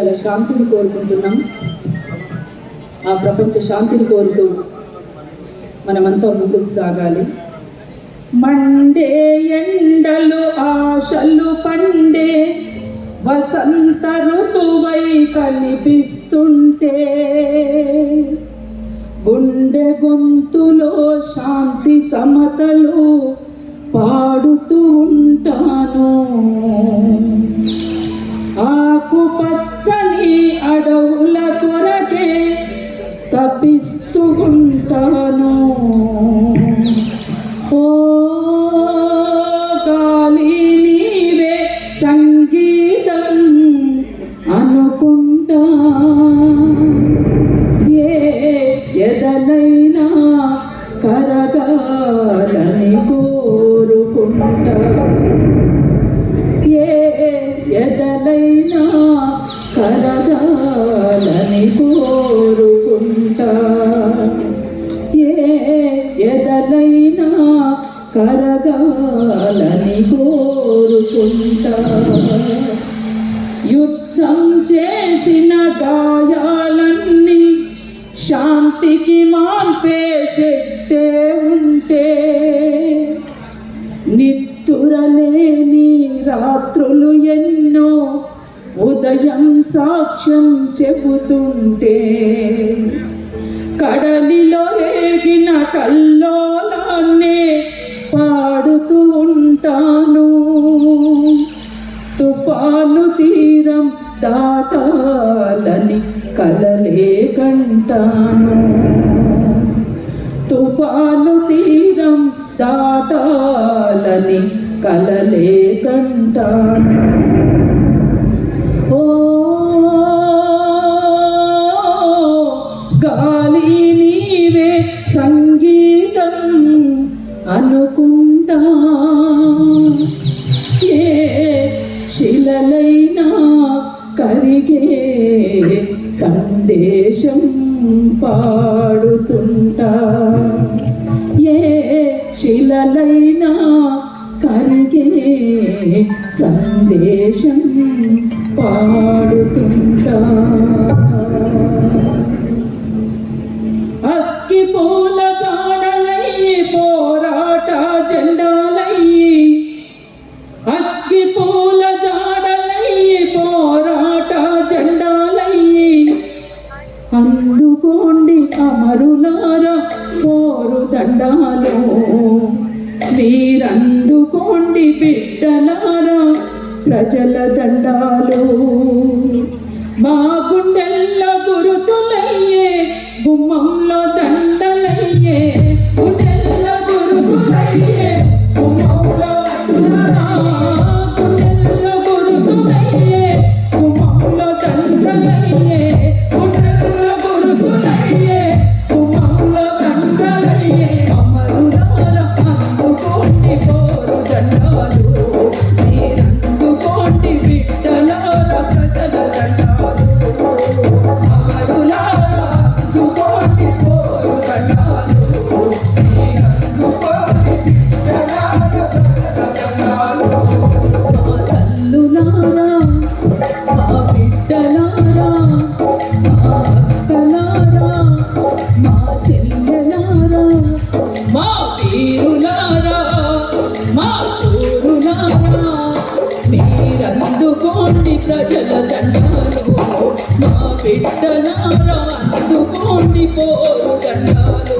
హృదయాల శాంతిని కోరుకుంటున్నాం. ఆ ప్రపంచ శాంతిని కోరుతూ మనమంతా ముందుకు సాగాలి. మండే ఎండలు ఆశలు పండే వసంత ఋతువై కనిపిస్తుంటే గుండె గొంతులో శాంతి సమతలు పాడుతూ ఉంటాను. తపిస్తూ యుద్ధం చేసిన గాయాలన్నీ శాంతికి మాంపే శక్తే ఉంటే. నిత్తురలేని రాత్రులు ఎన్నో ఉదయం సాక్ష్యం చెబుతుంటే. కడలిలో రేగిన కల్లో తుఫాను తీరం దాటాలని కలలే కంటాను తుఫాను తీరం దాటాలని కలలే కంటాను ఓ గాలి నీవే సంగీతం అనుకుంటా శిలలైనా కరిగే సందేశం పాడుతుంటా. ఏ శిలలైనా కరిగే సందేశం పాడుతుంటా. బిడ్డలారా ప్రజల దండాలు. మా గుండెల్లో ప్రజల దండాలు మా బిడ్డలారా అందుకోండి పోరు దండాలు